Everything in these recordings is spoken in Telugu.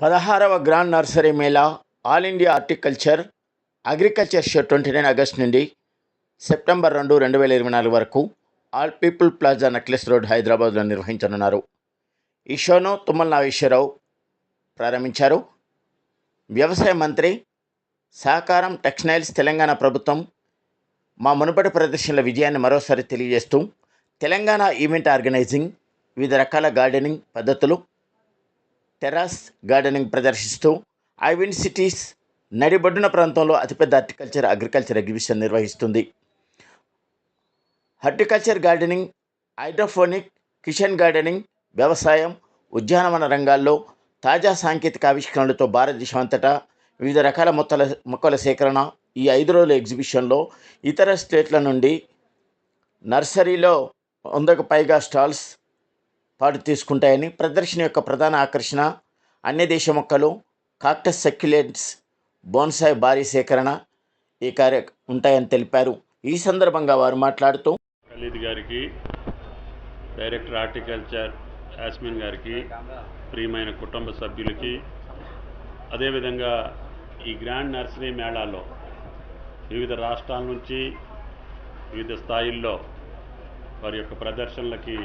పదహారవ grand nursery mela all India horticulture agriculture show twenty nine August నుండి సెప్టెంబర్ రెండు రెండు వేల ఇరవై నాలుగు వరకు all people plaza necklace road హైదరాబాద్లో నిర్వహించనున్నారు. ఈ షోను తుమ్మల నాగేశ్వరరావు ప్రారంభించారు. వ్యవసాయ మంత్రి సహకారం టెక్స్టైల్స్ తెలంగాణ ప్రభుత్వం మా మునుపటి ప్రదర్శనల విజయాన్ని మరోసారి తెలియజేస్తూ తెలంగాణ ఈవెంట్ ఆర్గనైజింగ్ వివిధ రకాల గార్డెనింగ్ పద్ధతులు టెరాస్ గార్డెనింగ్ ప్రదర్శిస్తూ ఐవిన్ సిటీస్ నడిబొడ్డున ప్రాంతంలో అతిపెద్ద హార్టికల్చర్ అగ్రికల్చర్ ఎగ్జిబిషన్ నిర్వహిస్తుంది. Horticulture gardening hydroponic kitchen gardening వ్యవసాయం ఉద్యానవన రంగాల్లో తాజా సాంకేతిక ఆవిష్కరణలతో భారతదేశం అంతటా వివిధ రకాల మొక్కల మొక్కల సేకరణ ఈ ఐదు రోజుల ఎగ్జిబిషన్లో ఇతర స్టేట్ల నుండి నర్సరీలో వందకు పైగా స్టాల్స్ పాటు తీసుకుంటాయని ప్రదర్శన యొక్క ప్రధాన ఆకర్షణ అన్ని దేశ మొక్కలు కాక్టస్ సెక్యులెంట్స్ బోన్సాయ్ భారీ సేకరణ ఈ కార్య ఉంటాయని తెలిపారు. ఈ సందర్భంగా వారు మాట్లాడుతూ ఖలీద్ గారికి డైరెక్టర్ హార్టికల్చర్ యాస్మిన్ గారికి ప్రియమైన కుటుంబ సభ్యులకి అదేవిధంగా ఈ గ్రాండ్ నర్సరీ మేళాలో వివిధ రాష్ట్రాల నుంచి వివిధ స్థాయిల్లో వారి యొక్క ప్రదర్శనలకి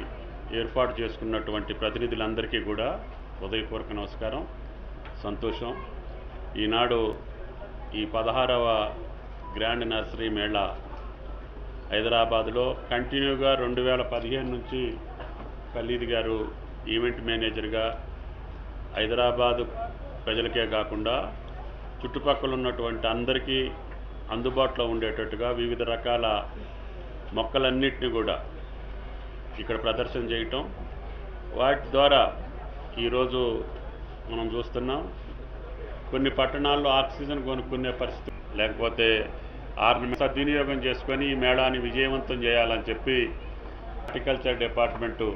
ఏర్పాటు చేసుకున్నటువంటి ప్రతినిధులందరికీ కూడా హృదయపూర్వక నమస్కారం సంతోషం. ఈనాడు ఈ పదహారవ గ్రాండ్ నర్సరీ మేళా హైదరాబాద్లో కంటిన్యూగా రెండు వేల పదిహేను నుంచి ఖలీద్ గారు ఈవెంట్ మేనేజర్గా హైదరాబాద్ ప్రజలకే కాకుండా చుట్టుపక్కల ఉన్నటువంటి అందరికీ అందుబాటులో ఉండేటట్టుగా వివిధ రకాల మొక్కలన్నింటినీ కూడా ఇక్కడ ప్రదర్శన చేయటం. వాటి ద్వారా ఈరోజు మనం చూస్తున్నాం. కొన్ని పట్టణాల్లో ఆక్సిజన్ కొనుక్కునే పరిస్థితి లేకపోతే ఆర్నమెంట్ సద్వినియోగం చేసుకొని ఈ మేళాన్ని విజయవంతం చేయాలని చెప్పి హార్టికల్చర్ డిపార్ట్మెంటు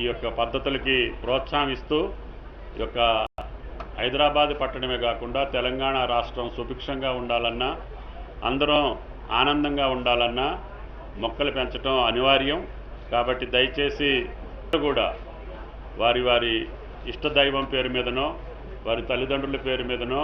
ఈ యొక్క పద్ధతులకి ప్రోత్సాహం ఇస్తూ ఈ యొక్క హైదరాబాద్ పట్టణమే కాకుండా తెలంగాణ రాష్ట్రం సుభిక్షంగా ఉండాలన్నా అందరం ఆనందంగా ఉండాలన్నా మొక్కలు పెంచడం అనివార్యం. కాబట్టి దయచేసి కూడా వారి వారి ఇష్టదైవం పేరు మీదనో వారి తల్లిదండ్రుల పేరు మీదనో